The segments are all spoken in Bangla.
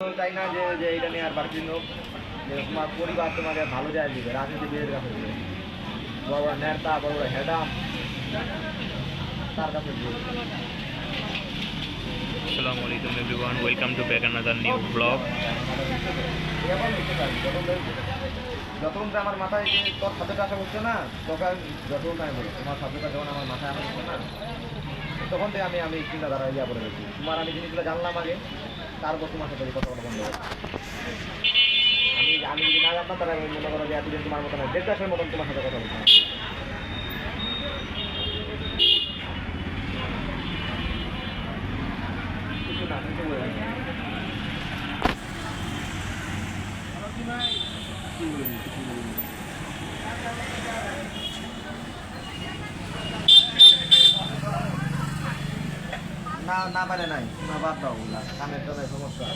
চাই না যে যে এটা নিয়ে আর বাড়তি লোক যে তোমার পরিবার তোমাকে ভালো যায় দিবে রাজনীতি বিয়ের কাছে দিবে বড় বড় নেতা বড় বড় হেডাম তার কাছে দিবে. Welcome to back another new vlog. এখন বুঝতে পারি যখন যে আমার মাথায় যে তোর শব্দটা আসা হচ্ছে না তখন যখন আমি বলি তোমার শব্দটা যখন আমার মাথায় আসা হচ্ছে না তখন থেকে আমি আমি চিন্তাধারা ইয়া করে গেছি তোমার আমি জিনিসগুলো জানলাম আগে তারপর তোমার সাথে কথা বলা বন্ধ আমি আমি যদি না জানতাম তাহলে আমি মনে করো যে এতদিন তোমার মতন দেড়টাশের মতন তোমার সাথে কথা বলতাম কিছু না। না। না না পারে নাই। না, বাদ দাও ওগুলা। কানের টানের সমস্যা।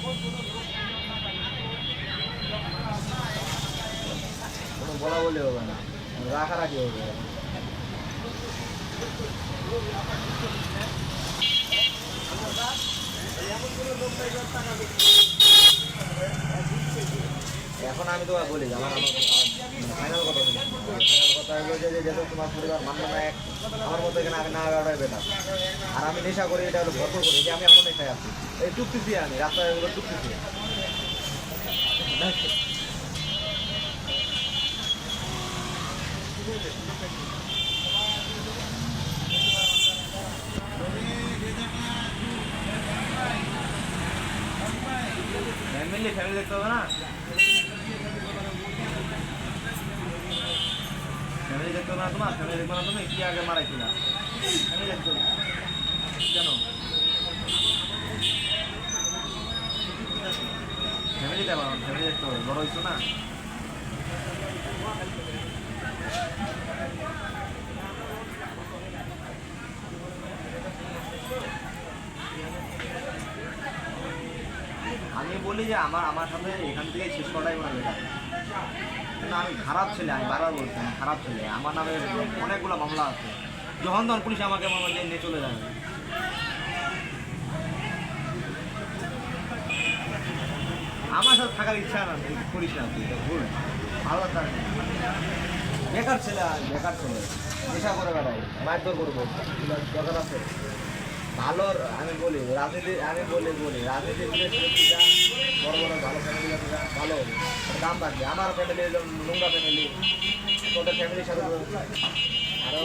কোনো বলা বলে হবে না। রাখারাখি হবে। এখন আমি তোমায় বলি, আমার কথা ফাইনাল কথা হলো যে যে যেহেতু তোমার পরিবার মানবে না আমার মতো এখানে না আগাটাই বেটার। আর আমি নেশা করি, এটা হলো ভরপুর করি যে আমি আমার নেশায় আছি। এই টুকতেছি আমি রাস্তায় এগুলো টুকতেছি ফ্যামিলি ফ্যামিলি দেখতে হবে না ফ্যামিলি দেখতে হবে না তোমার ফ্যামিলি দেখবে না তুমি কি আগে মারা কিনা আমি দেখতে কেন ফ্যামিলি দেবা ফ্যামিলি দেখতে বড় হয়েছো না আমি বলি যে আমার আমার সাথে এখান থেকে শেষ করাটাই মনে হয় কিন্তু আমি খারাপ ছেলে, আমি বারবার বলছি, আমি খারাপ ছেলে। আমার নামে অনেকগুলো মামলা আছে। যখন তখন পুলিশ আমাকে মামলা নিয়ে চলে যায় আমার সাথে থাকার ইচ্ছা না করিস না তুই ভুল। ভালো থাক বেকার ছেলে বেকার ছেলে। নেশা করে বেড়াই মারধর করব। দরকার আছে। ভালো আমি বলি, রাজনীতি, আমি বলি বলি, রাজনীতি বড় বড় ভালো ফ্যামিলি আছে যা, ভালো হবে আর দাম বাড়বে আমার ফ্যামিলি একদম নোংরা ফ্যামিলি তোদের ফ্যামিলির সাথে আরও